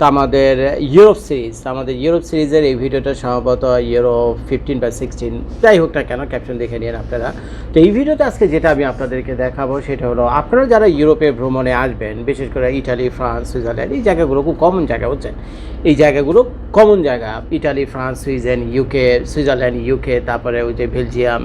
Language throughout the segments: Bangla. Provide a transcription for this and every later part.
তো আমাদের ইউরোপ সিরিজ আমাদের ইউরোপ সিরিজের এই ভিডিওটা সম্ভবত ইউরো ফিফটিন বা সিক্সটিন যাই হোক না কেন ক্যাপশন দেখে নিন আপনারা। তো এই ভিডিওতে আজকে যেটা আমি আপনাদেরকে দেখাবো, সেটা হলো আপনারা যারা ইউরোপে ভ্রমণে আসবেন, বিশেষ করে ইটালি ফ্রান্স সুইজারল্যান্ড এই জায়গাগুলো খুব কমন জায়গা হচ্ছে এই জায়গাগুলো কমন জায়গা। ইটালি, ফ্রান্স, সুইজেন ইউকে সুইজারল্যান্ড ইউকে তারপরে ওই যে বেলজিয়াম,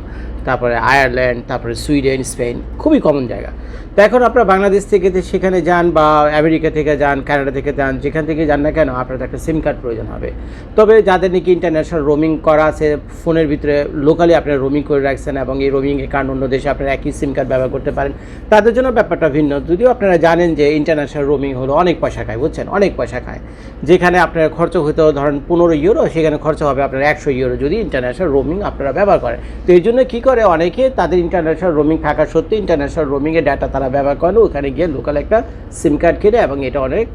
তারপরে আয়ারল্যান্ড, তারপরে সুইডেন, স্পেন, খুবই কমন জায়গা। তো এখন আপনারা বাংলাদেশ থেকে সেখানে যান বা আমেরিকা থেকে যান, কানাডা থেকে যান, যেখান থেকে যান না কেন আপনার একটা সিম কার্ড প্রয়োজন হবে। তবে যাদের নাকি ইন্টারন্যাশনাল রোমিং করা আছে, ফোনের ভিতরে লোকালি আপনারা রোমিং করে রাখছেন এবং এই রোমিংয়ের কারণ অন্য দেশে আপনারা একই সিম কার্ড ব্যবহার করতে পারেন, তাদের জন্য ব্যাপারটা ভিন্ন। যদিও আপনারা জানেন যে ইন্টারন্যাশনাল রোমিং হলো অনেক পয়সা খায়, বুঝছেন? অনেক পয়সা খায়। যেখানে আপনার খরচ হতে ধরেন পনেরো ইউরো সেখানে খরচ হবে আপনার একশো ইউরো যদি ইন্টারন্যাশনাল রোমিং আপনারা ব্যবহার করেন। তো এই জন্য কী করে অনেকে তাদের ইন্টারন্যাশনাল রোমিং থাকা সত্ত্বেও ইন্টারন্যাশনাল রোমিংয়ের ডাটা তারা ব্যবহার করেন ওখানে গিয়ে লোকাল একটা সিম কার্ড কিনে এবং এটা অনেক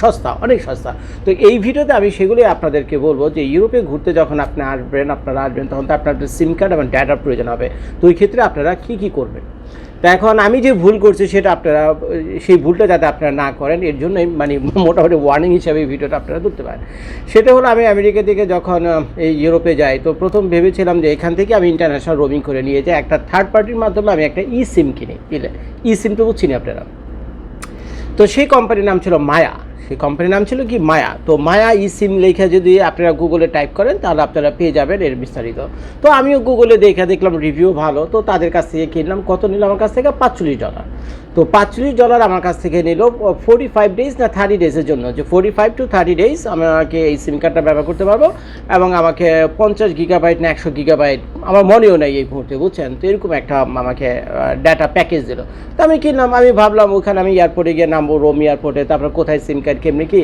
সস্তা অনেক সস্তা। তো এই ভিডিওতে আমি সেগুলোই আপনাদেরকে বলব যে ইউরোপে ঘুরতে যখন আপনি আসবেন, আপনারা আসবেন, তখন তো আপনার সিম কার্ড এবং ডাটার প্রয়োজন হবে। তো ওই ক্ষেত্রে আপনারা কী কী করবেন? তো এখন আমি যে ভুল করছি সেটা আপনারা, সেই ভুলটা যাতে আপনারা না করেন, এর জন্যই মানে মোটামুটি ওয়ার্নিং হিসাবে ভিডিওটা আপনারা ধরতে পারেন। সেটা হলো আমি আমেরিকা থেকে যখন এই ইউরোপে যাই, তো প্রথম ভেবেছিলাম যে এখান থেকে আমি ইন্টারন্যাশনাল রোমিং করে নিয়ে যাই। একটা থার্ড পার্টির মাধ্যমে আমি একটা ই সিম কিনি ই সিম তো বুঝছি না আপনারা। তো সেই কোম্পানির নাম ছিল মায়া সেই কোম্পানির নাম ছিল কি? মায়া। তো মায়া ই সিম লেখা যদি আপনারা গুগলে টাইপ করেন, তাহলে আপনারা পেয়ে যাবেন এর বিস্তারিত। তো আমিও গুগলে দেখে দেখলাম রিভিউ ভালো। তো তাদের কাছ থেকে কিনলাম। কত নিল? আমার কাছ থেকে পাঁচচল্লিশ ডলার তো পাঁচচল্লিশ ডলার আমার কাছ থেকে নিল ফোর্টি ফাইভ ডেজ না থার্টি ডেজের জন্য। যে forty five to thirty days আমাকে এই সিম কার্ডটা ব্যবহার করতে পারব এবং আমাকে পঞ্চাশ গিগাবাইট না একশো গিগাবাইট আমার মনেও নেই এই মুহূর্তে, বুঝছেন? তো এরকম একটা আমাকে ডাটা প্যাকেজ দিল। তো আমি কিনলাম, আমি ভাবলাম ওখানে আমি এয়ারপোর্টে গিয়ে নামবো রোম এয়ারপোর্টে তারপরে কোথায় সিম কার্ড কেমনি কি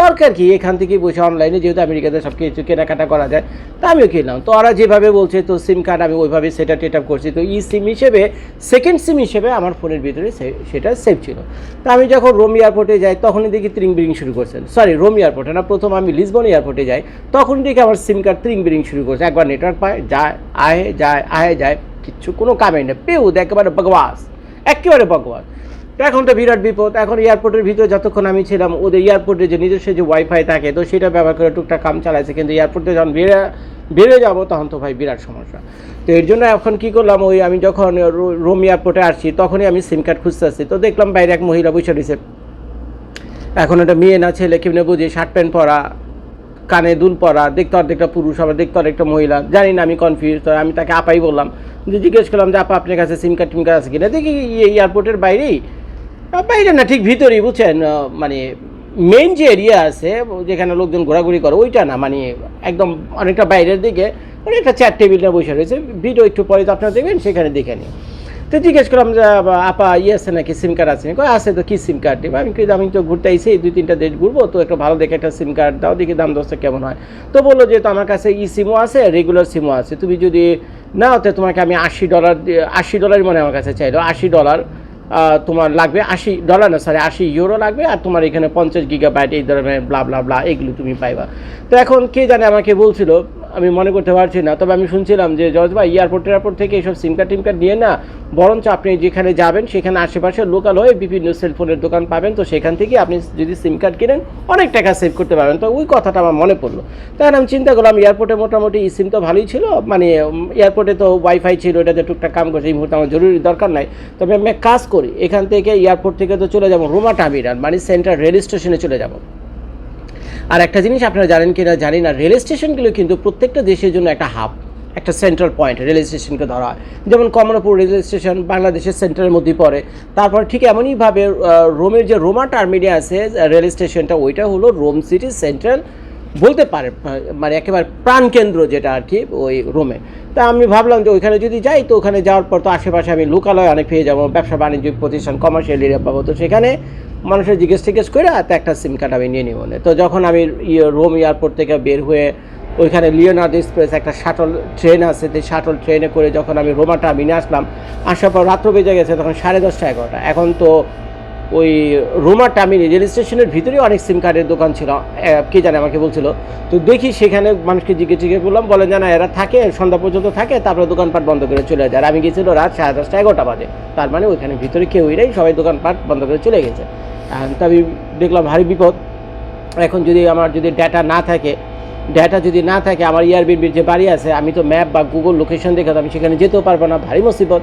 দরকার কি? এখান থেকে বসে অনলাইনে যেহেতু আমেরিকাতে সব কিছু কেনাকাটা করা যায়, তা আমিও কিনলাম। তো ওরা যেভাবে বলছে তো সিম কার্ড আমি ওইভাবে সেটা টেট আপ করছি। তো ই সিম হিসেবে সেকেন্ড সিম হিসেবে আমার ফোনের ভিতরে সেটা সেভ ছিল। তা আমি যখন রোম এয়ারপোর্টে যাই, তখনই দেখি ত্রিং বিরিং শুরু করছেন সরি রোম এয়ারপোর্টে না, প্রথম আমি লিসবন এয়ারপোর্টে যাই, তখন দেখি আমার সিম কার্ড ত্রিং বিরিং শুরু করছে। একবার নেটওয়ার্ক পায়, যায় আহে যায় আহে যায়, কিচ্ছু কোনো কামে নেই। পেউ, একেবারে বকবাস একেবারে বকবাস। এখন তো বিরাট বিপদ, এখন এয়ারপোর্টের ভিতরে যতক্ষণ আমি ছিলাম, ওদের এয়ারপোর্টে যে নিজস্ব যে ওয়াইফাই থাকে, তো সেটা ব্যবহার করে টুকটাক কাম চালাইছে। কিন্তু এয়ারপোর্টে যখন বেড়ে বেড়ে যাব, তখন তো ভাই বিরাট সমস্যা। তো এর জন্য এখন কি করলাম, ওই আমি যখন রোম এয়ারপোর্টে আসছি, তখনই আমি সিম কার্ড খুঁজতে আসছি। তো দেখলাম বাইরে এক মহিলা বসে রয়েছে। এখন একটা মেয়ে না, ছেলে কেমনে বুঝি, শার্ট প্যান্ট পরা, কানে দুল পরা, দেখতে অর্ধেকটা পুরুষ, আবার দেখতে অর্ধেকটা মহিলা। জানি না, আমি কনফিউজ তো আমি তাকে আপাই বললাম। যে জিজ্ঞেস করলাম যে, আপা, আপনার কাছে সিম কার্ড টিম কার্ড আছে কিনা? দেখি, এই এয়ারপোর্টের বাইরেই বাইরে না, ঠিক ভিতরেই, বুঝছেন? মানে মেইন যে এরিয়া আছে, যেখানে লোকজন ঘোরাঘুরি করে, ওইটা না মানে একদম অনেকটা বাইরের দিকে, অনেকটা চেয়ার টেবিলটা বসে রয়েছে। ভিডিও একটু পরে তো আপনারা দেখবেন, সেখানে দেখে নিই তো জিজ্ঞেস করলাম যে আপা ইয়ে আছে নাকি সিম কার্ড আছে? কয়, আছে তো, কি সিম কার্ড আমি কই, আমি তো ঘুরতে আইসি দুই তিনটা দেশ ঘুরবো, তো একটা ভালো দেখে একটা সিম কার্ড দাও, দেখি দাম দশটা কেমন হয়। তো বলল যে, তো আমার কাছে ই সিমও আছে রেগুলার সিমও আছে। তুমি যদি নাও, তো তোমাকে আমি আশি ডলার আশি ডলারই মনে আমার কাছে চাইলো, আশি ডলার তোমার লাগবে আশি ডলার না সরি আশি ইউরো লাগবে আর তোমার এখানে পঞ্চাশ গিগাবাইট এই ধরনের ব্লা ব্লা ব্লা এগুলো তুমি পাইবা। তো এখন কে জানে আমাকে বলছিল আমি মনে করতে পারছি না। তবে আমি শুনছিলাম যে জজ ভাই, এয়ারপোর্ট এয়ারপোর্ট থেকে এইসব সিম কার্ড, টিম কার্ড নিয়ে না, বরঞ্চ আপনি যেখানে যাবেন, সেখানে আশেপাশে লোকাল হয়ে বিভিন্ন সেলফোনের দোকান পাবেন। তো সেখান থেকে আপনি যদি সিম কার্ড কিনেন, অনেক টাকা সেভ করতে পারবেন। তো ওই কথাটা আমার মনে পড়ল। তখন আমি চিন্তা করলাম, এয়ারপোর্টে মোটামুটি ই সিম তো ভালোই ছিল। মানে এয়ারপোর্টে তো ওয়াইফাই ছিল, এটাতে টুকটাক কাম করছে, এই মুহূর্তে আমার জরুরি দরকার নাই। তবে আমি কাজ করি, এখান থেকে এয়ারপোর্ট থেকে তো চলে যাব, রোমা টার্মিনাল মানে সেন্ট্রাল রেল স্টেশনে চলে যাব। আর একটা জিনিস আপনারা জানেন কি না জানি না, রেল স্টেশনগুলো কিন্তু প্রত্যেকটা দেশের জন্য একটা হাব, একটা সেন্ট্রাল পয়েন্ট রেল স্টেশনকে ধরা হয়। যেমন কমলাপুর রেল স্টেশন বাংলাদেশের সেন্টারের মধ্যে পড়ে। তারপর ঠিক এমনইভাবে রোমের যে রোমা টার্মিনে আছে রেল স্টেশনটা, ওইটা হলো রোম সিটি সেন্ট্রাল বলতে পারে মানে একেবারে প্রাণকেন্দ্র যেটা আর কি, ওই রোমে। তা আমি ভাবলাম যে ওইখানে যদি যাই, তো ওখানে যাওয়ার পর তো আশেপাশে আমি লোকালয় অনেক পেয়ে যাব, ব্যবসা বাণিজ্য প্রতিষ্ঠান কমার্শিয়াল এরিয়া পাবো। তো সেখানে মানুষের জিজ্ঞেস টিজ্ঞেস করে তো একটা সিম কার্ড আমি নিয়ে নিব তো যখন আমি ইয়ে রোম এয়ারপোর্ট থেকে বের হয়ে ওইখানে লিওনার্ড এক্সপ্রেস একটা শাটল ট্রেন আছে, সেই শাটল ট্রেনে করে যখন আমি রোমা টার্মিনে আসলাম, আসার পর রাত্র বেজে গেছে তখন সাড়ে দশটা এগারোটা। এখন তো ওই রোমা টার্মিনি রেল স্টেশনের ভিতরেই অনেক সিম কার্ডের দোকান ছিল কে জানে আমাকে বলছিল। তো দেখি সেখানে মানুষকে জিজ্ঞেস জিজ্ঞেস করলাম, বলেন জানা এরা থাকে, সন্ধ্যা পর্যন্ত থাকে, তারপরে দোকানপাট বন্ধ করে চলে যায়। আর আমি গেছিল রাত সাড়ে দশটা এগারোটা বাজে। তার মানে ওইখানে ভিতরে কেউই নেই, সবাই দোকানপাট বন্ধ করে চলে গেছে। এখন তো আমি দেখলাম ভারী বিপদ। এখন যদি আমার যদি ডেটা না থাকে ডেটা যদি না থাকে, আমার ইয়ারবিনবির যে বাড়ি আছে, আমি তো ম্যাপ বা গুগল লোকেশন দেখে আমি সেখানে যেতেও পারব না, ভারী মুসিবত।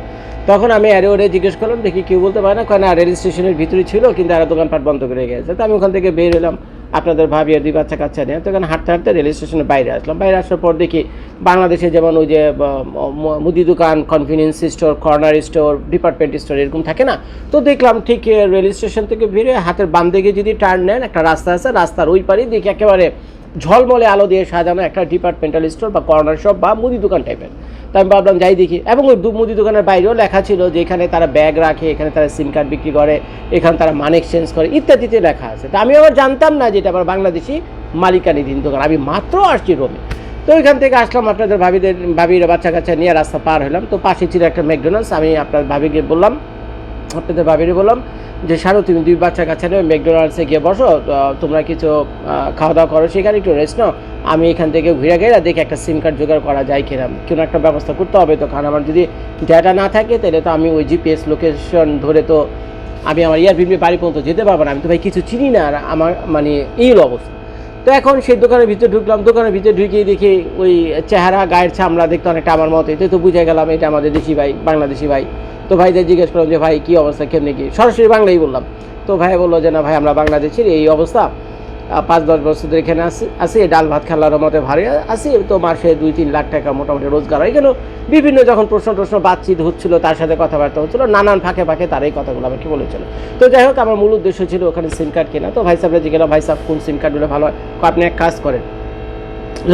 তখন আমি আরে ওরে জিজ্ঞেস করলাম, দেখি কেউ বলতে পারে না কেন রেল স্টেশনের ভিতরে ছিল, কিন্তু আর দোকানপাট বন্ধ করে গেছে। তো আমি ওখান থেকে বের হলাম। আপনাদের ভাবি আর দুই বাচ্চা কাচ্চা নিয়ে তো এখানে হাঁটতে হাঁটতে রেল স্টেশনের বাইরে আসলাম। বাইরে আসার পর দেখি বাংলাদেশে যেমন ওই যে মুদি দোকান convenience store corner store department store এরকম থাকে না? তো দেখলাম ঠিক রেল স্টেশন থেকে ভিড়ে হাতের বাম দিকে যদি টার্ন নেন, একটা রাস্তা আছে, রাস্তার ওই পারেই দেখি একেবারে ঝলমলে আলো দিয়ে সাজানো একটা ডিপার্টমেন্টাল স্টোর বা কর্নার শপ বা মুদি দোকান টাইপের তো আমি ভাবলাম যাই দেখি। এবং ওই মুদি দোকানের বাইরেও লেখা ছিল যে এখানে তারা ব্যাগ রাখে, এখানে তারা সিম কার্ড বিক্রি করে, এখানে তারা মান এক্সচেঞ্জ করে, ইত্যাদিতে লেখা আছে। তো আমি আবার জানতাম না যে এটা আবার বাংলাদেশি মালিকানিধীন দোকান। আমি মাত্র আসছি রোমে তো ওইখান থেকে আসলাম আপনাদের ভাবিদের ভাবির বাচ্চা কাচ্চা নিয়ে রাস্তা পার হলাম। তো পাশে ছিল একটা ম্যাকডোনাল্ডস আমি আপনার ভাবিকে বললাম আপনাদের ভাবিরে বললাম যে, সারো, তুমি দুই বাচ্চা কাছে নেবে ম্যাকডোনাল্ডসে গিয়ে বসো তোমরা কিছু খাওয়া দাওয়া করো, সেখানে একটু রেস্ট নাও। আমি এখান থেকে ঘুরে গেলে দেখি একটা সিম কার্ড জোগাড় করা যায় কিনা। কোনো একটা ব্যবস্থা করতে হবে তো, কারণ আমার যদি ডেটা না থাকে, তাহলে তো আমি ওই জিপিএস লোকেশন ধরে তো আমি আমার ইয়ারবিনবি বাড়ি পর্যন্ত যেতে পারব না। আমি তো ভাই কিছু চিনি না, আর আমার মানে এই অবস্থা। তো এখন সেই দোকানের ভিতরে ঢুকলাম, দোকানের ভিতরে ঢুকিয়ে দেখি ওই চেহারা, গায়ের চামড়া দেখতে অনেকটা আমার মতো এতে তো বুঝে গেলাম, এটা আমাদের দেশি ভাই, বাংলাদেশি ভাই। তো ভাইদের জিজ্ঞেস করলাম যে, ভাই, কী অবস্থা? কেমনি কি? সরাসরি বাংলাই বললাম। তো ভাই বলল যে, না ভাই, আমরা বাংলাদেশের এই অবস্থা। পাঁচ, দশ বছর ধরে এখানে আসি আসি ডাল ভাত খেলার মতো ভারী আসি তো মাসে দুই, তিন লাখ টাকা মোটামুটি রোজগার হয়। কেন? বিভিন্ন যখন প্রশ্ন টশ্ন বাতচিত হচ্ছিল, তার সাথে কথাবার্তা হচ্ছিল, নানান ফাঁকে ফাঁকে তার এই কথাগুলো আমাকে বলেছিল। তো যাই হোক, আমার মূল উদ্দেশ্য ছিল ওখানে সিম কার্ড কেনা। তো ভাই সাহেবরা জিজ্ঞাসা ভাই সাহেব, কোন সিম কার্ডগুলো ভালো হয়? আপনি এক কাজ করেন।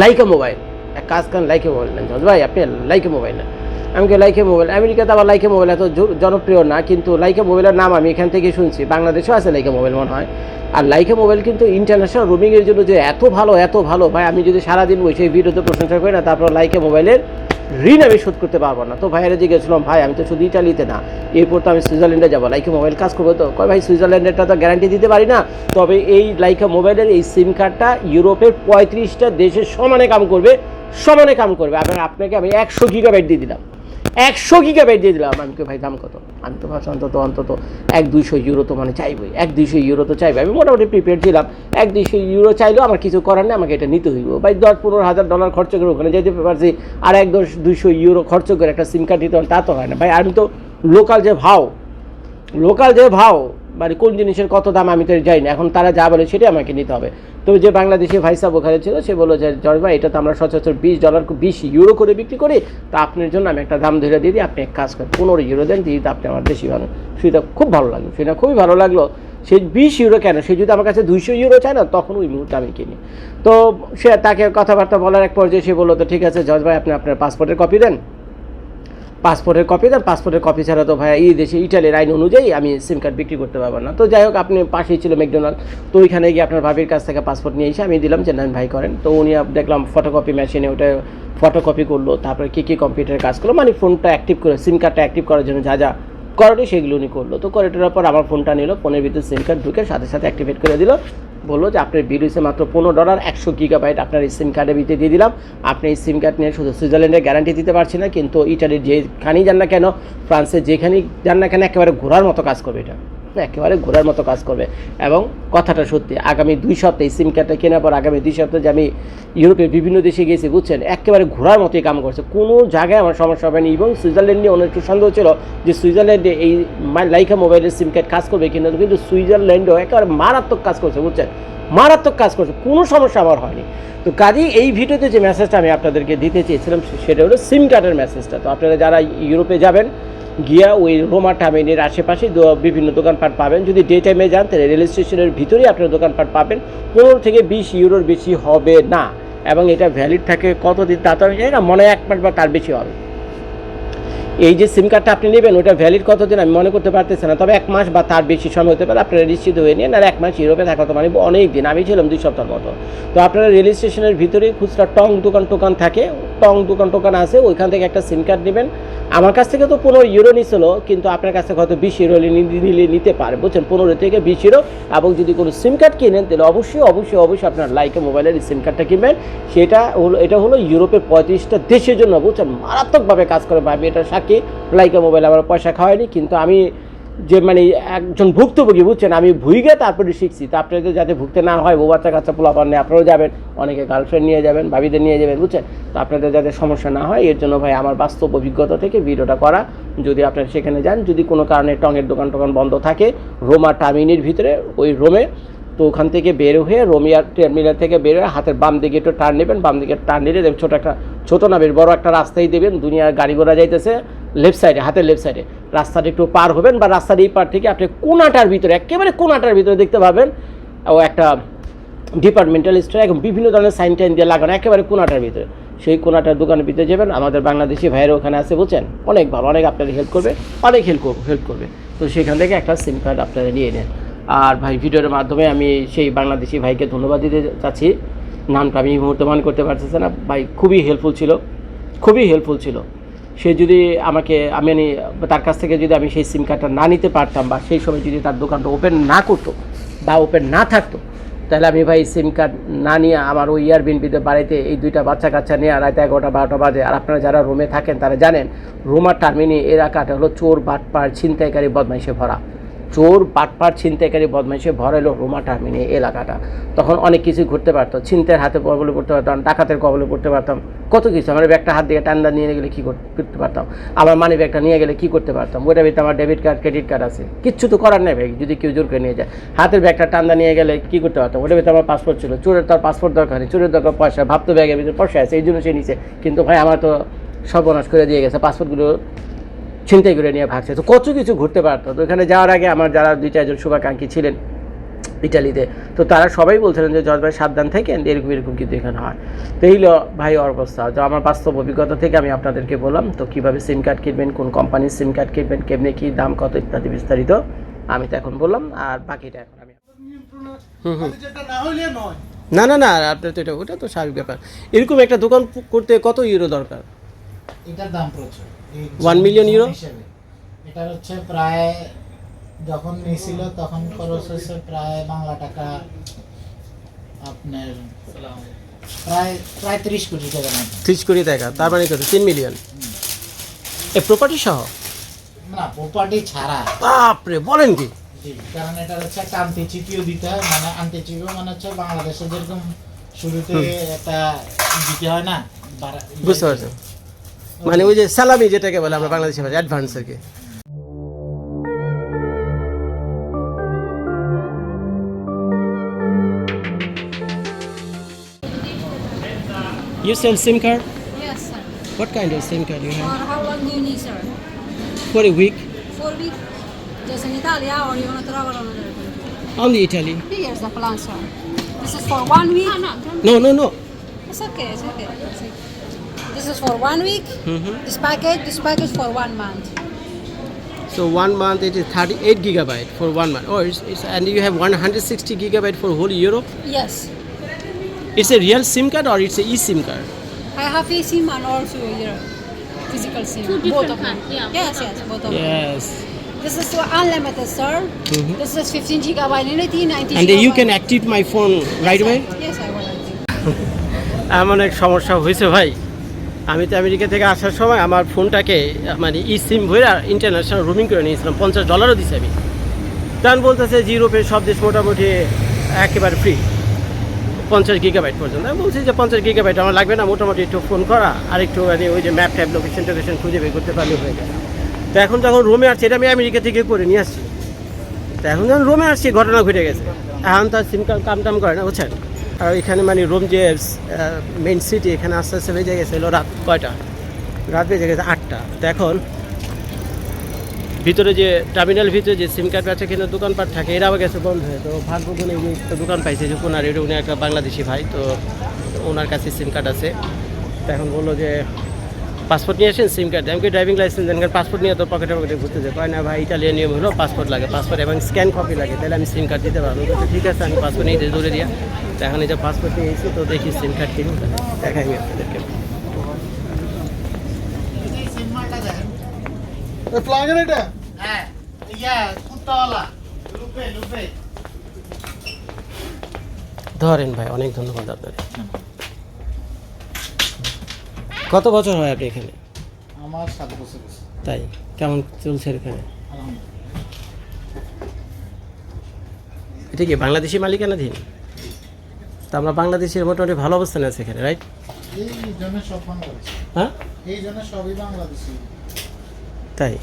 লাইকা মোবাইল। এক কাজ করেন, লাইকে মোবাইল নেন। ভাই, আপনি লাইকে মোবাইল নেন। আমি কি লাইকে মোবাইল, আমেরিকাতে আবার লাইকে মোবাইল এত জনপ্রিয় না, কিন্তু লাইকে মোবাইলের নাম আমি এখান থেকে শুনছি। বাংলাদেশেও আছে লাইকে মোবাইল মনে হয়। আর লাইকে মোবাইল কিন্তু ইন্টারন্যাশনাল রোমিংয়ের জন্য যে এত ভালো এত ভালো, ভাই, আমি যদি সারাদিন বসে ভিডিওতে প্রশংসা করি না, তারপর লাইকে মোবাইলের ঋণ আমি শোধ করতে পারব না। তো ভাইয়েরা গেছিলাম ভাই, আমি তো শুধু ইটালিতে না, এরপর তো আমি সুইজারল্যান্ডে যাব, লাইকে মোবাইল কাজ করব তো? কয়, ভাই, সুইজারল্যান্ডেরটা তো গ্যারান্টি দিতে পারি না। তবে এই লাইকা মোবাইলের এই সিম কার্ডটা ইউরোপের পঁয়ত্রিশটা দেশের সমানে কাম করবে। সমানে কাম করবে। আবার আপনাকে আমি একশো গিগাবাইট দিয়ে দিলাম। একশো গিগাবাইট দিয়ে দিলাম। আমি কি ভাই, দাম কত? আমি তো ভাবছি অন্তত অন্তত এক দুইশো ইউরো তো মানে চাইবই। এক দুইশো ইউরো তো চাইবে আমি মোটামুটি প্রিপেয়ার ছিলাম। এক দুইশো ইউরো চাইলেও আমার কিছু করার নেই, আমাকে এটা নিতে হইব। ভাই, দশ পনেরো হাজার ডলার খরচ করে ওখানে যেতে পারছি। আর এক দশ দুইশো ইউরো খরচ করে একটা সিম কার্ড দিতে হবে তা তো হয় না। ভাই, আমি তো লোকাল যে ভাও লোকাল যে ভাও মানে কোন জিনিসের কত দাম আমি তো যাই না। এখন তারা যা বলে সেটাই আমাকে নিতে হবে। তো যে বাংলাদেশি ভাই সাহেব ওখানে ছিল, সে বলল যে জর্জ ভাই, এটা তো আমরা সচরাচর বিশ ডলার বিশ ইউরো করে বিক্রি করি, তো আপনার জন্য আমি একটা দাম ধরে দিয়ে দিই। আপনি এক কাজ করেন, পনেরো ইউরো দেন, দিয়ে আপনি আমার বেশি ভালো সেটা খুব ভালো লাগল, সেটা খুবই ভালো লাগল। সে বিশ ইউরো কেন? সে যদি আমার কাছে দুইশো ইউরো চায় না, তখন ওই মুহূর্তে আমি কিনি। তো সে তাকে কথাবার্তা বলার এক পর্যায়ে সে বলল, তো ঠিক আছে জজ ভাই, আপনি আপনার পাসপোর্টের কপি দেন। পাসপোর্টের কপি দেন। পাসপোর্টের কপি ছাড়া তো ভাইয়া এই দেশে ইটালির আইন অনুযায়ী আমি সিম কার্ড বিক্রি করতে পারব না। তো যাই হোক, আপনি পাশেই ছিল ম্যাকডোনাল্ড তো ওইখানে গিয়ে আপনার ভাবির কাছ থেকে পাসপোর্ট নিয়ে এসে আমি দিলাম যে ভাই করেন। তো উনি দেখলাম ফটোকপি মেশিনে ওটা ফটোকপি করল। তারপরে কী কী কম্পিউটারে কাজ করল? মানে ফোনটা অ্যাক্টিভ করে সিম কার্ডটা অ্যাক্টিভ করার জন্য যা যা করণীয় সেগুলো উনি করল। তো করে পর আমার ফোনটা নিল ফোনের ভিতরে সিম কার্ড ঢুকে সাথে সাথে অ্যাক্টিভেট করে দিল। বলল যে আপনার বিল হয়েছে মাত্র পনেরো ডলার, একশো গিগাবাইট আপনার এই সিম কার্ডের ভিতরে দিয়ে দিলাম। আপনি এই সিম কার্ড নিয়ে শুধু সুইজারল্যান্ডের গ্যারান্টি দিতে পারছি না, কিন্তু ইটালির যেখানেই যান না কেন, ফ্রান্সের যেখানেই যান না কেন, একেবারে ঘোরার মতো কাজ করবে এটা। একেবারে ঘোরার মতো কাজ করবে। এবং কথাটা সত্যি, আগামী দুই সপ্তাহে সিম কার্ডটা কেনার পর আগামী দুই সপ্তাহে যে আমি ইউরোপের বিভিন্ন দেশে গেছি বুঝছেন? একেবারে ঘোরার মতোই কাম করছে। কোনো জায়গায় আমার সমস্যা হবে না। এবং সুইজারল্যান্ড নিয়ে অনেক সন্দেহ ছিল যে সুইজারল্যান্ডে এই লাইকা মোবাইলের সিম কার্ড কাজ করবে কিন্তু কিন্তু সুইজারল্যান্ডেও একেবারে মারাত্মক কাজ করছে, বুঝছেন? মারাত্মক কাজ করছে। কোনো সমস্যা আমার হয়নি। তো কাজেই এই ভিডিওতে যে মেসেজটা আমি আপনাদেরকে দিতে চেয়েছিলাম সেটা হলো সিম কার্ডের মেসেজটা তো আপনারা যারা ইউরোপে যাবেন গিয়া ওই রোমা টামিনের আশেপাশে বিভিন্ন দোকানপাট পাবেন। যদি ডে টাইমে যান, তাহলে রেল স্টেশনের ভিতরেই আপনারা দোকানপাট পাবেন। পনেরো থেকে বিশ ইউরোর বেশি হবে না। এবং এটা ভ্যালিড থাকে কতদিন তা তো আমি জানি না, মনে হয় এক মাস বা তার বেশি হবে। এই যে সিম কার্ডটা আপনি নেবেন, ওটা ভ্যালিড কতদিন আমি মনে করতে পারতেছি না। তবে এক মাস বা তার বেশি সময় হতে পারে, আপনারা নিশ্চিত হয়ে নিন। আর এক মাস ইউরোপে থাকা তো মানে অনেক দিন আমি ছিলাম দুই সপ্তাহের মতো। তো আপনারা রেল স্টেশনের ভিতরেই খুচরা টং দোকান টোকান থাকে। টং দোকান টোকান আছে, ওইখান থেকে একটা সিম কার্ড নেবেন। আমার কাছ থেকে তো পনেরো ইউরো নিছিল, কিন্তু আপনার কাছ হয়তো বিশ ইউরো নিলে নিতে পারে, বুঝছেন? পনেরো থেকে বিশ ইউরো এবং যদি কোনো সিম কার্ড কিনেন, তাহলে অবশ্যই অবশ্যই অবশ্যই আপনার লাইকে মোবাইলের সিম কার্ডটা কিনবেন। সেটা হলো, এটা হলো ইউরোপের পঁয়ত্রিশটা দেশের জন্য, বুঝছেন? মারাত্মকভাবে কাজ করে ভাবি এটা সাক্ষী। লাইকা মোবাইল আমার পয়সা খাওয়ায়নি, কিন্তু আমি যে মানে একজন ভুক্তভোগী বুঝছেন, আমি ভুইগে তারপরে শিখছি। তা আপনাদের যাতে ভুগতে না হয়, বউ বাচ্চা কাচ্চা পোলাপান নিয়ে আপনারাও যাবেন, অনেকে গার্লফ্রেন্ড নিয়ে যাবেন, ভাবিদের নিয়ে যাবেন, বুঝছেন? তো আপনাদের যাতে সমস্যা না হয়, এর জন্য ভাই আমার বাস্তব অভিজ্ঞতা থেকে ভিডিওটা করা। যদি আপনারা সেখানে যান, যদি কোনো কারণে টঙের দোকান টোকান বন্ধ থাকে, রোমা টার্মিনির ভিতরে, ওই রোমে, তো ওখান থেকে বের হয়ে রোমিয়ার টার্মিনাল থেকে বের হয়ে হাতের বাম দিকে একটু টার্ন নেবেন, বাম দিকে টার্ন নিলে ছোটো একটা, ছোটো না, বেশ বড় একটা রাস্তাই দেবেন, দুনিয়ার গাড়ি ঘোড়া যাইতেছে। লেফট সাইডে হাতের লেফট সাইডে রাস্তাটা একটু পার হবেন বা রাস্তার এই পার থেকে আপনি কোনাটার ভিতরে, একেবারে কোনাটার ভিতরে দেখতে পাবেন। ও একটা ডিপার্টমেন্টাল স্টোর এবং বিভিন্ন ধরনের সাইন টাইন দিয়ে লাগানো, একেবারে কোনাটার ভিতরে। সেই কোনাটার দোকানের ভিতরে যাবেন, আমাদের বাংলাদেশি ভাইয়েরা ওখানে আছে, বুঝছেন? অনেক ভালো, অনেক আপনাদের হেল্প করবে, অনেক হেল্প করবে হেল্প করবে। তো সেখান থেকে একটা সিম কার্ড আপনারা নিয়ে নেন। আর ভাই, ভিডিওর মাধ্যমে আমি সেই বাংলাদেশি ভাইকে ধন্যবাদ দিতে চাচ্ছি। নামটা আমি এই মুহূর্তে মনে করতে পারতেছি না। ভাই, খুবই হেল্পফুল ছিল, খুবই হেল্পফুল ছিল। সে যদি আমাকে, আমি তার কাছ থেকে যদি আমি সেই সিম কার্ডটা না নিতে পারতাম বা সেই সময় যদি তার দোকানটা ওপেন না করতো বা ওপেন না থাকতো, তাহলে আমি ভাই সিম কার্ড না নিয়ে আমার ওই ইয়ার বিনপিতে বাড়িতে এই দুইটা বাচ্চা কাচ্চা নিয়ে রাত এগারোটা, বারোটা বাজে। আর আপনারা যারা রুমে থাকেন, তারা জানেন রোমার টার্মিনি এলাকাটা হলো চোর, বাটপার, ছিনতাইকারী, বদমাইশে ভরা। চোর বাটপার ছিনতাইকারী, বদমাইশে, ভরা এলো রোমা টার্মিনি এলাকাটা। তখন অনেক কিছু ঘুরতে পারতো ছিনতাইয়ের হাতে কবলে পড়তে পারতাম, ডাকাতের কবলে পড়তে পারতাম। কত কিছু। আমার ব্যাগটা হাত দিয়ে টান্ডা নিয়ে গেলে কী করতে পারতাম? আমার মানি ব্যাগটা নিয়ে গেলে কী করতে পারতাম? ওইটা ভিতরে আমার ডেবিট কার্ড ক্রেডিট কার্ড আছে। কিচ্ছু তো করার নেই ভাই, যদি কেউ জোর করে নিয়ে যায়। হাতের ব্যাগটা টান্দা নিয়ে গেলে কী করতে পারতাম? ওটা ভিতরে আমার পাসপোর্ট ছিল। চোরের তার পাসপোর্ট দরকার নেই। চোরের দরকার পয়সা। ভাবতো ব্যাগের ভিতরে পয়সা আছে, এই জন্য সে নিছে। কিন্তু ভাই, আমার তো সর্বনাশ করে দিয়ে গেছে। পাসপোর্টগুলো ছিনতাই করে নিয়ে ভাগছে। তো কত কিছু ঘুরতে পারতো? তো এখানে যাওয়ার আগে আমার যারা দুই চারজন শুভাকাঙ্ক্ষী ছিলেন ইটালিতে তো তারা সবাই বলছিলেন যে জজ ভাই সাবধান থাকেন এরকম এরকম কিন্তু এখানে হয়। তো এই ভাই অবস্থা। তো আমার বাস্তব অভিজ্ঞতা থেকে আমি আপনাদেরকে বললাম তো কীভাবে সিম কার্ড কিনবেন কোন কোম্পানির সিম কার্ড কিনবেন কেমনে কী দাম কত ইত্যাদি বিস্তারিত আমি তো এখন বললাম আর বাকিটা এখন আমি হুম হুম। না না না না আপনার তো এটা ওটা তো স্বাভাবিক ব্যাপার। এরকম একটা দোকান করতে কত ইউরো দরকার? এটার দাম প্রচুর। এই মিলিয়ন? হিসেবে এটা হচ্ছে প্রায় যখন নিয়েছিল তখন খরচ হয়েছে প্রায় বাংলা টাকা আপনার প্রায় প্রায় ত্রিশ কোটি টাকা ত্রিশ কোটি টাকা তার মানে কত? তিন মিলিয়ন এ প্রপার্টি সহ? না প্রপার্টি ছাড়া। বাপরে বলেন কি? কারণ এটা হচ্ছে একটা দিতে হয় মানে মানে হচ্ছে বাংলাদেশে যেরকম শুরুতে একটা দিতে হয় না বুঝতে পারছেন মানে ওই যে সালামি যেটাকে বলে আমরা বাংলাদেশে ভাষা অ্যাডভান্স আর কি You sell SIM card? Yes, sir. What kind of SIM card you For have? how long do you need, sir? For a week? Four weeks? Just in Italia or you want to travel on another country? Only Italy. Here's the plan, sir. This is for one week. No, no, no. It's okay, it's okay. It's okay. This is for one week. Mhm. This package, this package for one month. So one month it is 38 gigabyte for one month. Oh, it's, it's, and you have 160 gigabyte for whole Europe. Yes. It's a real SIM card or it's a eSIM card? I have a SIM and also your physical SIM. Two both different of them. kinds, yeah, Yes, yes, both of them. Yes. This is for unlimited, sir. Mhm. This is 15 gigabyte, 90, 90 And you can gigabyte. activate my phone right away? Yes, I will. activate. এমন এক সমস্যা হয়েছে ভাই আমি তো আমেরিকা থেকে আসার সময় আমার ফোনটাকে মানে ই সিম ভরে ইন্টারন্যাশনাল রুমিং করে নিয়েছিলাম, পঞ্চাশ ডলারও দিছি আমি। কারণ বলতেছে যে ইউরোপের সব দেশ মোটামুটি একেবারে ফ্রি পঞ্চাশ গিগাবাইট পর্যন্ত। আমি বলছি যে পঞ্চাশ গিগাবাইট আমার লাগবে না, মোটামুটি একটু ফোন করা, আর একটু মানে ওই যে ম্যাপ ট্যাপ লোকেশন টোকেশন খুঁজে বের করতে পারলে হয়ে যায় তো এখন যখন রোমে আসছে, এটা আমি আমেরিকা থেকে করে নিয়ে আসছি। তো এখন যখন রোমে আসছি, ঘটনা ঘটে গেছে। এখন তো সিম কাম টাম করে না, বুঝছেন? আর এখানে মানে রোম যে মেন সিটি এখানে আস্তে আস্তে বেজে গেছে, হলো রাত কয়টা? রাত বেজে গেছে আটটা। তো এখন ভিতরে যে টার্মিনাল ভিতরে যে সিম কার্ড আছে কিন্তু দোকানপাট থাকে, এরাও গেছে বন্ধ হয়ে। তো ভাগ্য উনি একটা দোকান পাইছে যে কোনার এটা উনি একটা বাংলাদেশি ভাই, তো ওনার কাছে সিম কার্ড আছে। তো এখন বলল যে পাসপোর্ট নিয়ে আসেন সিম কার্ড আমি ড্রাইভিং লাইসেন্স দেন কারণ পাসপোর্ট নিয়ে তো পকেটে পকেটে ঘুরতে যায়। কয় না ভাই ইটালিয়ান নিয়ম হলো পাসপোর্ট লাগে পাসপোর্ট এবং স্ক্যান কপি লাগে তাহলে আমি সিম কার্ড দিতে পারব। ঠিক আছে আমি পাসপোর্ট নিয়ে দৌড়ে দিয়া। তো এখন এই যে পাসপোর্ট নিয়ে এসেছি তো দেখি সিম কার্ড কিনি দেখাই আমি আপনাদেরকে। প্লাগের এটা? হ্যাঁ ইয়া কুত্তাওয়ালা। লুপে লুপে ধরেন ভাই অনেক ধন্যবাদ আপনাদের। কত বছর হয় আপনি এখানে? আমার সাত বছর তাই? কেমন চলছে এখানে? এটা কি বাংলাদেশি মালিকানাধীন? তা আমরা বাংলাদেশের মোটামুটি ভালো অবস্থানে আছে এখানে রাইট হ্যাঁ? তাই?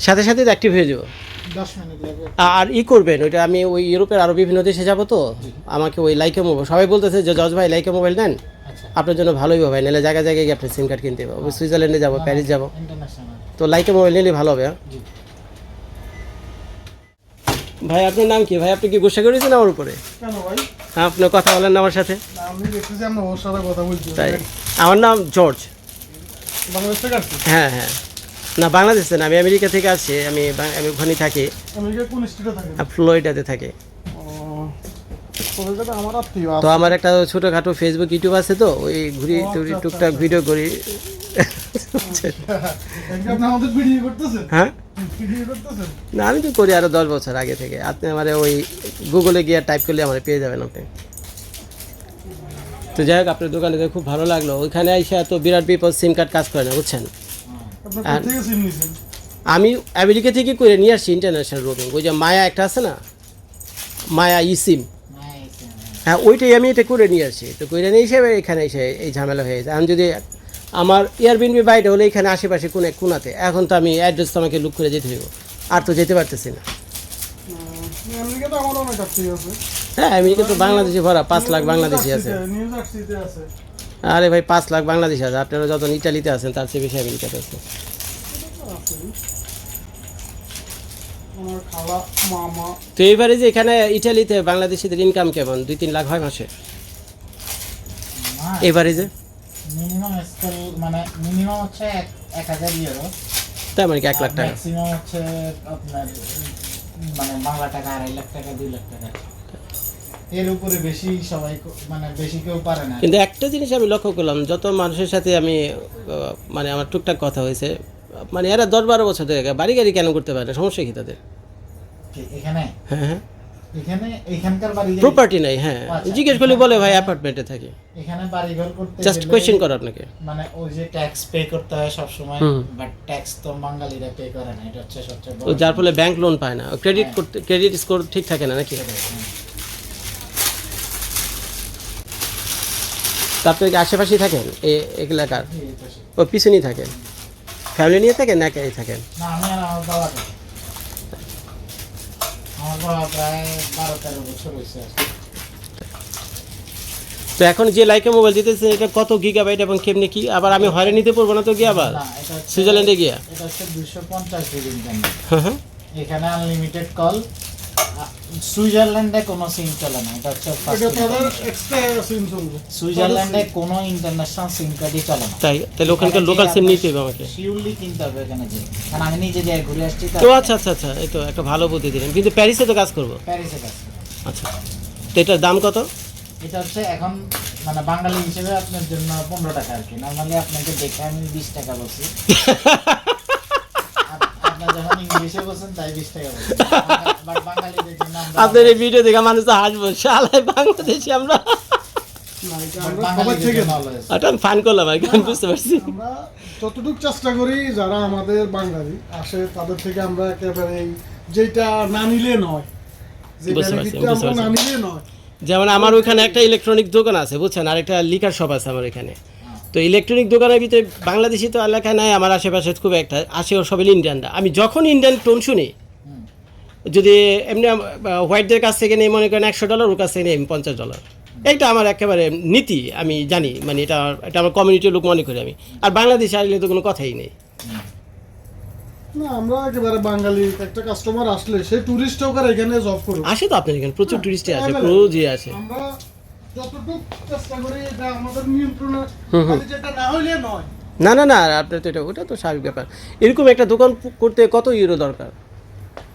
সাথে সাথে অ্যাক্টিভ হয়ে যাব। আর ই করবেন ওইটা আমি ওই ইউরোপের আরও বিভিন্ন দেশে যাব তো আমাকে ওই লাইকে মোবাইল সবাই বলতেছে যে জজ ভাই লাইকে মোবাইল নেন আচ্ছা। আপনার জন্য ভালোই হবে নাহলে জায়গায় জায়গায় গিয়ে আপনি সিম কার্ড কিনতে হবে। সুইজারল্যান্ডে যাব প্যারিস যাব। তো লাইকে মোবাইল নিলে ভালো হবে হ্যাঁ? ভাই আপনার নাম কি? ভাই আপনি কি গুসা করেছেন আমার উপরে? হ্যাঁ আপনি কথা বলেন আমার সাথে। আমরা নাম জর্জ। হ্যাঁ হ্যাঁ। না বাংলাদেশে না আমি আমেরিকা থেকে আসছি আমি আমি ওখানে থাকি। ফ্লোরিডাতে থাকি। তো আমার একটা ছোটোখাটো ফেসবুক ইউটিউব আছে তো ওই ঘুরি টুরি টুকটাক ভিডিও করি। আমাদের ভিডিও করতেছেন? হ্যাঁ? না আমি তো করি আরও দশ বছর আগে থেকে। আপনি আমার ওই গুগলে গিয়ে টাইপ করলে আমার পেয়ে যাবেন আপনি। তো যাই হোক আপনার দোকানে খুব ভালো লাগল। ওইখানে এসে এত বিরাট বিপদ সিম কার্ড কাজ করে না বুঝছেন? আমি আমেরিকা থেকে করে নিয়ে আসছি ইন্টারন্যাশনাল রোমিং ওই যে মায়া একটা আছে না? মায়া ইসিম হ্যাঁ। হ্যাঁ। ওইটাই আমি এটা করে নিয়ে আসছি। তো করে নিয়ে এসে এখানে এসে এই ঝামেলা হয়ে যায় আমি যদি আমার এয়ারবিনবি বাইরে হলে এখানে আশেপাশে কোনে কোনাতে এখন তো আমি অ্যাড্রেস তো আমাকে লুক করে যেতে হইব। আর তো যেতে পারতেছি না। হ্যাঁ আমেরিকা তো বাংলাদেশে ভরা পাঁচ লাখ বাংলাদেশি আছে। নিউ জার্সিতে আছে। আরে ভাই পাঁচ লাখ বাংলাদেশ আছে আপনারা যত ইটালিতে আছেন তার চেয়ে বেশি আমেরিকাতে আছে তো এইবারে যে এখানে ইটালিতে বাংলাদেশিদের ইনকাম কেমন? দুই তিন লাখ হয় মাসে? এবারে যে? মিনিমাম মানে মিনিমাম হচ্ছে এক হাজার ইউরো তাই মানে কি এক লাখ টাকা? ম্যাক্সিমাম হচ্ছে আপনার মানে বাংলা টাকা আড়াই লাখ টাকা দুই লাখ টাকা। এর উপরে বেশি সবাই মানে বেশি কেউ পারে না। কিন্তু একটা জিনিস আমি লক্ষ্য করলাম যত মানুষের সাথে আমি মানে আমার টুকটাক কথা হয়েছে মানে এরা দশ বারো বছর ধরে বাড়ি গাড়ি কেন করতে পারে না? সমস্যা কি তাদের? এখানে? হ্যাঁ হ্যাঁ। এখানে এখানকার বাড়ি প্রপার্টি নাই হ্যাঁ। আচ্ছা। জিজ্ঞেস করলে বলে ভাই অ্যাপার্টমেন্টে থাকে। এখানে বাড়ি ঘর করতে জাস্ট করো আপনাকে। মানে ওই যে ট্যাক্স পে করতে হয় সব সময় বাট ট্যাক্স তো বাঙালিরা পে করে না এটা হচ্ছে সবচেয়ে বড় যার ফলে ব্যাংক লোন পায় না। ক্রেডিট করতে ক্রেডিট স্কোর ঠিক থাকে না নাকি? হ্যাঁ। তারপরে কি আশেপাশেই থাকেন? এই এলাকার। ও পিছনেই থাকেন? ফ্যামিলি নিয়ে থাকেন না একাই থাকেন তেরো। তো এখন যে লাইকে মোবাইল দিতেছে এটা কত গিগাবাইট এবং কেমনি কি? আবার আমি হয়রানি নিতে পারব না তো গিয়ে আবার? সুইজারল্যান্ডে গিয়া? এটা হচ্ছে দুশো পঞ্চাশ হ্যাঁ হ্যাঁ। এখানে আনলিমিটেড কল সুইজারল্যান্ডে কোনো সিম চলে না এটা হচ্ছে এটা তাদের এক্সট্রা সিম চলবে। সুইজারল্যান্ডে কোনো ইন্টারন্যাশনাল সিম কার্ডই চলে না। তাই তাহলে ওখানকার লোকাল সিম নিতে হবে আমাকে। শিওরলি কিনতে হবে এখানে যে। কারণ আমি নিজে যাই ঘুরে আসছি তো আচ্ছা আচ্ছা আচ্ছা এই তো একটা ভালো বুদ্ধি দিলেন। কিন্তু প্যারিসে তো কাজ করব? প্যারিসে কাছে আচ্ছা তো এটার দাম কত? এটা হচ্ছে এখন মানে বাঙালি হিসেবে আপনার জন্য পনেরো টাকা আর কি। নর্মালি আপনাকে দেখে আমি বিশ টাকা বলছি। আপনার এই ভিডিও দেখে মানুষ তো হাসবো শালাই বাংলাদেশি আমরা। ফান করলাম আর আমি বুঝতে পারছি। যতটুকু চেষ্টা করি যারা আমাদের বাঙালি আসে তাদের থেকে আমরা একেবারে যেটা না নিলে নয় বুঝতে পারছি, বুঝতে পারছি। যেমন আমার ওখানে একটা ইলেকট্রনিক দোকান আছে বুঝছেন? আর একটা লিকার শপ আছে আমার এখানে। তো ইলেকট্রনিক দোকানের ভিতরে বাংলাদেশি তো এলাকায় নাই আমার আশেপাশে খুব একটা আসে ওর সবই ইন্ডিয়ানরা আমি যখন ইন্ডিয়ান টোন শুনি যদি এমনি হোয়াইটদের কাছ থেকে নেই মনে করেন একশো ডলার ওর কাছ থেকে নেই পঞ্চাশ ডলার এটা আমার একেবারে নীতি আমি জানি মানে এটা এটা আমার কমিউনিটির লোক মনে করি আমি। আর বাংলাদেশে আসলে তো কোনো কথাই নেই। না আমরা একেবারে বাঙালি একটা কাস্টমার আসলে সে টুরিস্ট হোক আর এখানে জব করুক। আসে তো আপনার এখানে প্রচুর টুরিস্টে আসে। প্রচুরই আসে আমরা যতটুকু চেষ্টা করি এটা আমাদের নিয়ন্ত্রণে হুম, হুম। খালি যেটা না হইলে নয়। না না না আপনার তো এটা ওটা তো স্বাভাবিক ব্যাপার। এরকম একটা দোকান করতে কত ইউরো দরকার?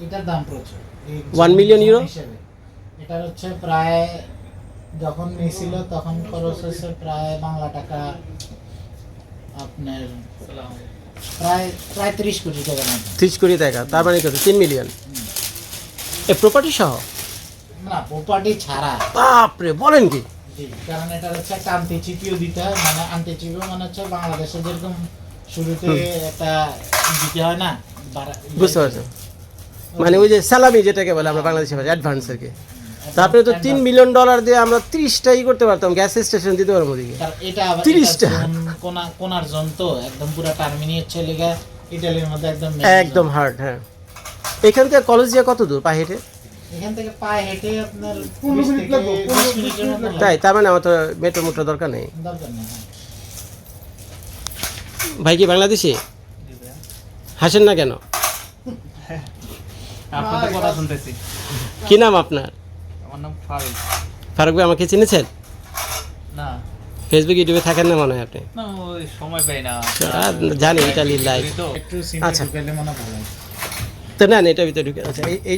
এটার দাম প্রচুর। million euro? হিসেবে। এটা হচ্ছে প্রায় যখন নিয়েছিল তখন খরচ হয়েছে প্রায় বাংলা টাকা আপনার প্রায় প্রায় তিরিশ কোটি টাকা। ত্রিশ কোটি টাকা তার মানে কত তিন মিলিয়ন এ প্রপার্টি সহ? না প্রপার্টি ছাড়া। বাপরে বলেন কি? কারণ এটা হচ্ছে একটা আন্তিচিপিও দিতে হয় মানে আন্তিচিপিও মানে হচ্ছে বাংলাদেশে যেরকম শুরুতে একটা দিতে হয় না বুঝতে পারছেন মানে ওই যে সালামি যেটাকে বলে আমরা বাংলাদেশে ভাষা অ্যাডভান্স আর কি। তারপরে তো তিন মিলিয়ন ডলার দিয়ে আমরা তিরিশটাই করতে পারতাম গ্যাস স্টেশন দিতে পারব ওদিকে। কারণ এটা আবার 30 টা। এটা জোন- কোনা কোনার জোন তো একদম পুরো ইটালির মধ্যে একদম একদম হার্ড হ্যাঁ। এখান থেকে কলেজ যা কত দূর পা হেঁটে এখান থেকে পায়ে হেঁটে আপনার পনেরো 20 মিনিট থেকে লাগবে, 20 পনেরো মিনিটের মিনিট মতো লাগবে। তাই তার মানে আমার তো মেট্রো মুট্রো দরকার নেই। লাগে। দরকার নেই হ্যাঁ। ভাই কি বাংলাদেশি? হাসেন না কেন? শুনতেছি। কি নাম আপনার? আমার ফারুক। ফারুক ভাই আমাকে চিনেছেন? না। ফেসবুক ইউটিউবে থাকেন না মনে হয় আপনি? সময় পাই না। আর জানি ইটালি লাইভ তো আচ্ছা। মনে হয় হয়। তো না এটা ভিতরে ঢুকে আচ্ছা এই